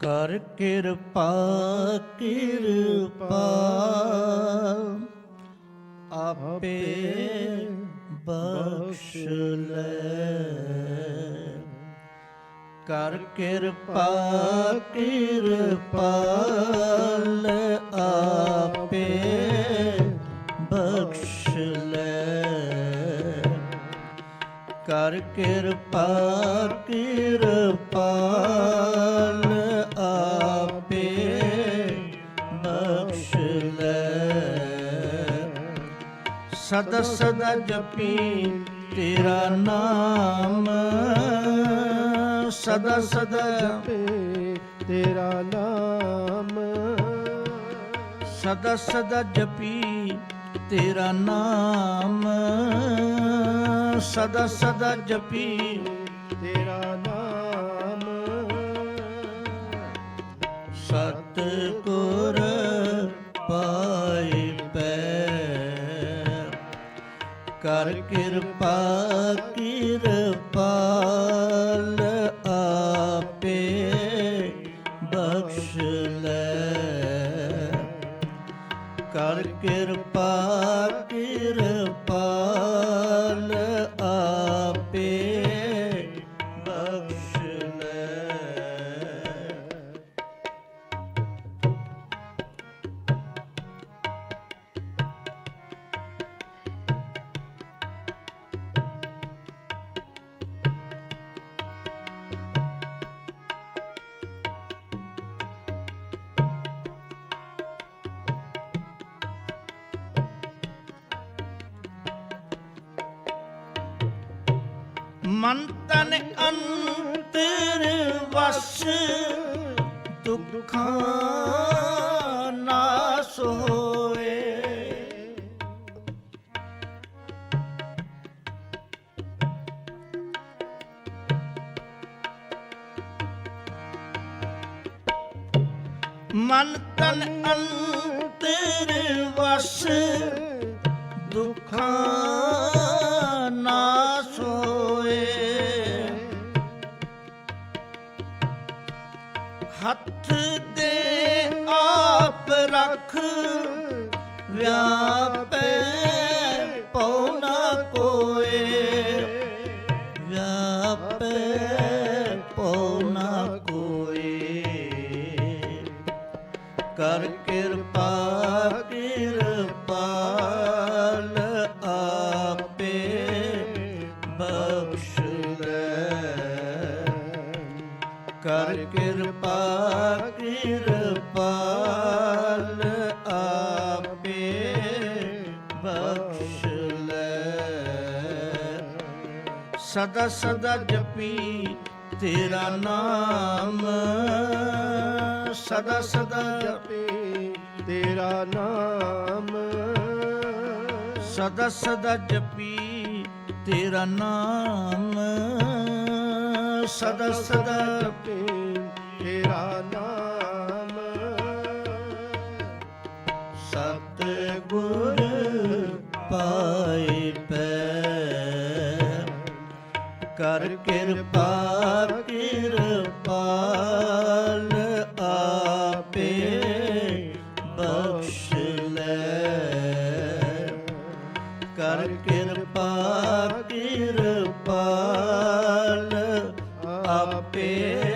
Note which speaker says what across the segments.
Speaker 1: ਕਰ ਕਿਰਪਾ ਕਿਰਪਾ। ਆਪੇ ਬਖਸ਼ ਲੈ। ਕਰ ਕਿਰਪਾ ਕਿਰਪਾਲ ਆਪੇ ਬਖਸ਼ ਲੈ। ਕਰ ਕਿਰਪਾ ਕਿਰਪਾਲ ਆਪੇ ਬਖਸ਼ ਲੈ। ਸਦਾ ਸਦਾ ਜਪੀ ਤੇਰਾ ਨਾਮ। ਸਦਾ ਸਦਾ
Speaker 2: ਜਪੇ ਤੇਰਾ ਨਾਮ।
Speaker 1: ਸਦਾ ਸਦਾ ਜਪੀ ਤੇਰਾ ਨਾਮ। ਸਦਾ ਸਦਾ ਜਪੀ
Speaker 2: ਤੇਰਾ ਨਾਮ।
Speaker 1: ਸਤ ਗੁਰ ਪਾਏ ਪੈ ਕਰ ਕਿਰਪਾ ਕਿਰਪਾਲ ਆਪੇ ਬਖਸ਼ ਲੈ। ਕਰ ਕਿਰਪਾ ਮਨ ਤਨ ਅੰਤਰ ਵਸ ਦੁੱਖਾਂ ਨਾਸ ਹੋਏ। ਮਨ ਤਨ ਅੰਤਰ ਵਸ ਦੁੱਖਾਂ ਹੱਥ ਦੇ ਆਪ ਰੱਖ ਵਿਆਪੈ ਸਦਾ ਸਦਾ ਜਪੀ ਤੇਰਾ ਨਾਮ। ਸਦਾ ਸਦਾ
Speaker 2: ਜਪੇ ਤੇਰਾ ਨਾਮ।
Speaker 1: ਸਦਾ ਸਦਾ ਜਪੀ ਤੇਰਾ ਨਾਮ। ਸਦਾ ਸਦਾ
Speaker 2: ਜਪੇ ਤੇਰਾ ਨਾਮ।
Speaker 1: ਸਤ ਗੁਰ ਪਾਏ ਕਰ ਕਿਰਪਾ ਕਿਰਪਾਲ ਆਪੇ ਬਖਸ਼ ਲੈ। ਕਰ ਕਿਰਪਾ ਕਿਰਪਾਲ ਆਪੇ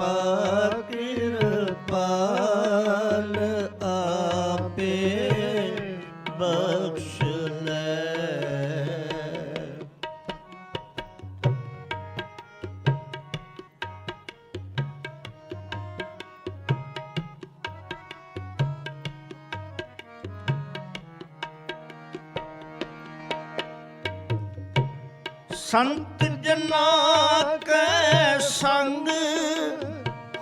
Speaker 1: ਕਿਰਪਾ ਸੰਤ ਜਨਾ ਕੈ ਸੰਗ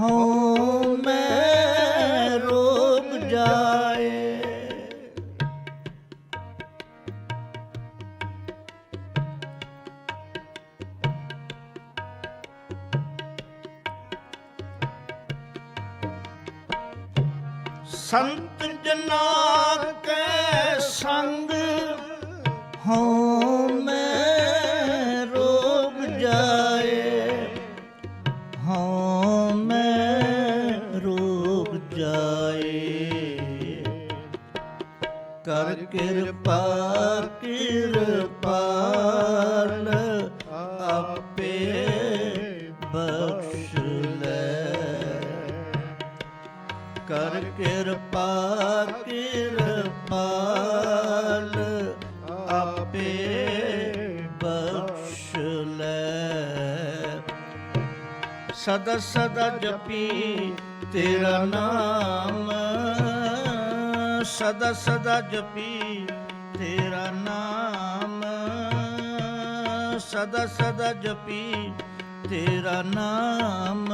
Speaker 1: ਹਉ ਮੈਂ ਰੋਗ ਜਾਏ। ਸੰਤ ਜਨਾ ਕੈ ਸੰਗ ਹਉ ਕਿਰਪਾ ਕਿਰਪਾਲ ਆਪੇ ਬਖਸ਼ ਲੈ। ਕਰ ਕਿਰਪਾ ਕਿਰਪਾਲ ਆਪੇ ਬਖਸ਼ ਲੈ। ਸਦਾ ਸਦਾ ਜਪੀ ਤੇਰਾ ਨਾਮ। ਸਦਾ ਸਦਾ ਜਪੀ ਤੇਰਾ ਨਾਮ। ਸਦਾ ਸਦਾ ਜਪੀ ਤੇਰਾ ਨਾਮ।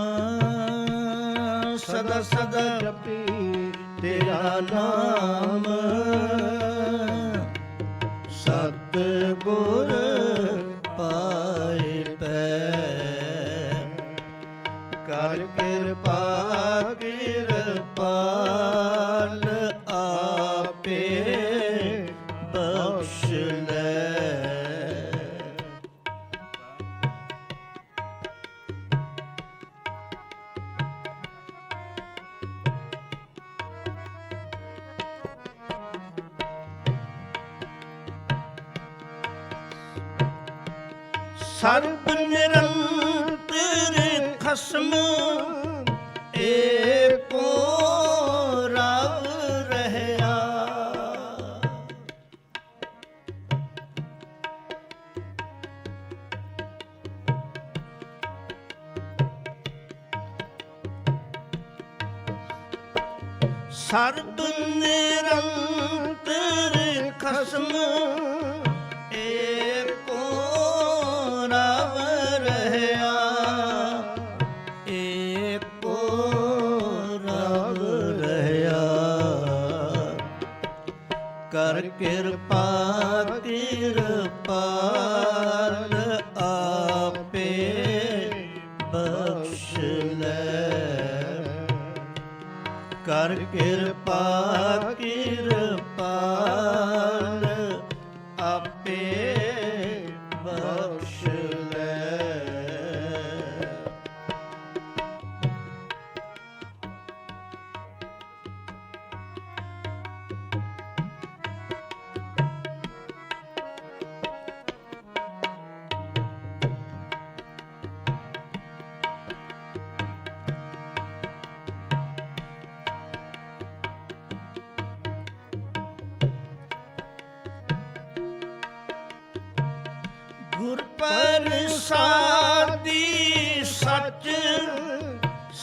Speaker 1: ਸਦਾ ਸਦਾ
Speaker 2: ਜਪੀ
Speaker 1: ਤੇਰਾ ਨਾਮ। ਸਤ ਗੁਰ ਪਾਏ ਪੈ ਕਰ ਕਿਰਪਾ, ਕਿਰਪਾਲ। ਸਰਬ ਨਿਰੰਤਰ ਖਸਮ ਏਕੋ ਰਵ ਰਹਿਆ। ਸਰਬ ਨਿਰੰਤਰ ਖਸਮ ਕਰ ਕਿਰਪਾ ਕਿਰਪਾਲ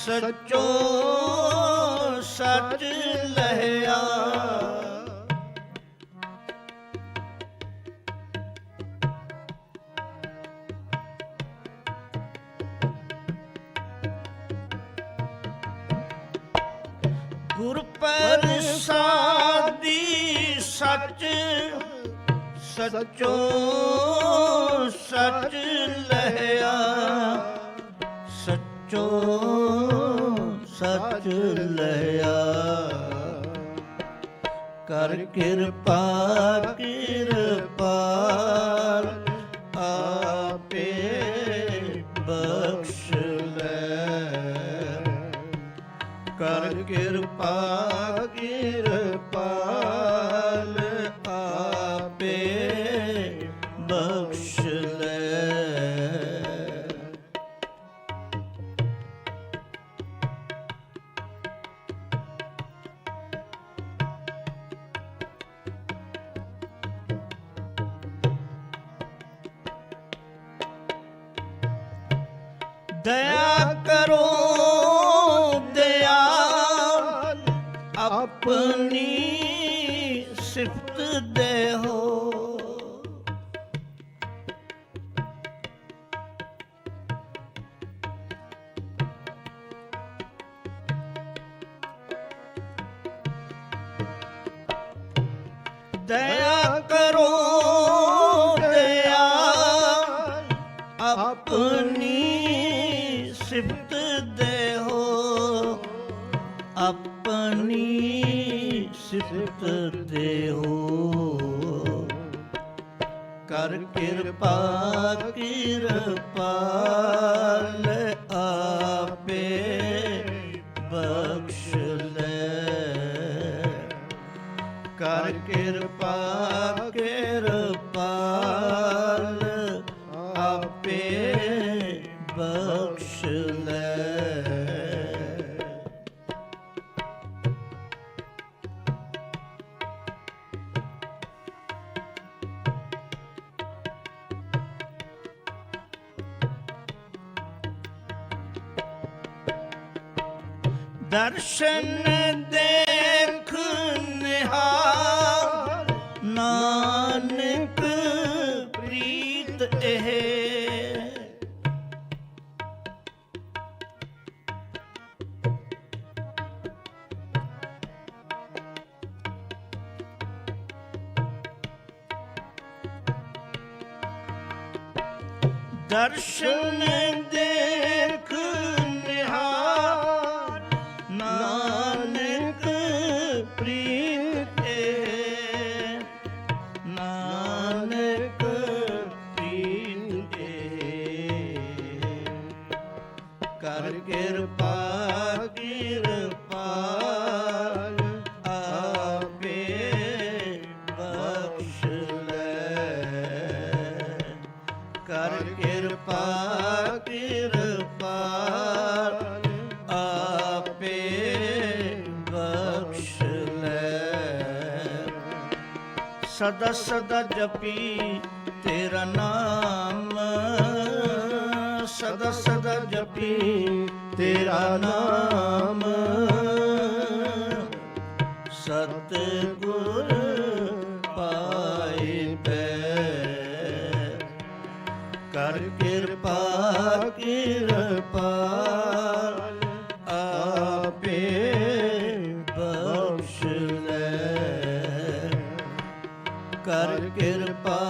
Speaker 1: ਸਚੋ ਸਚ ਲਹਿਆ। ਗੁਰ ਪ੍ਰਸਾਦੀ ਸੱਚ ਸਚੋ ਸੱਚ ਲਹਿਆ। ਸਚੋ ਸੱਚ ਲਿਆ ਕਰ ਕਿਰਪਾ ਕਿਰਪਾਲ ਆਪੇ ਬਖਸ਼ ਲੈ। ਕਰ ਕਿਰਪਾ ਦਇਆ ਕਰੋ ਦਿਆਲ। ਆਪਣੀ ਸਿਫਤ ਦੇਹੋ। ਦਇਆ ਕਰ ਕਿਰਪਾ ਕਿਰਪਾਲ ਆਪੇ ਬਖਸ਼ ਦਰਸ਼ਨ ਦੇਖ ਨਿਹਾਲ ਨਾਨਕ ਪ੍ਰੀਤ ਇਹ। ਦਰਸ਼ਨ ਦੇਖ ਕਰ ਕਿਰਪਾ ਕਿਰਪਾਲ ਆਪੇ ਬਖਸ਼ ਲੈ। ਕਰ ਕਿਰਪਾ ਕਿਰਪਾਲ ਆਪੇ ਬਖਸ਼ ਲੈ। ਸਦਾ ਸਦਾ ਜਪੀ ਤੇਰਾ ਨਾਮ। ਸਦਾ ਸਦਾ ਜਪੀ ਤੇਰਾ ਨਾਮ। ਸਤ ਗੁਰ ਪਾਏ ਪੈ। ਕਰ ਕਿਰਪਾ ਕਿਰਪਾ ਆਪੇ ਬਖਸ਼ ਲੈ। ਕਰ ਕਿਰਪਾ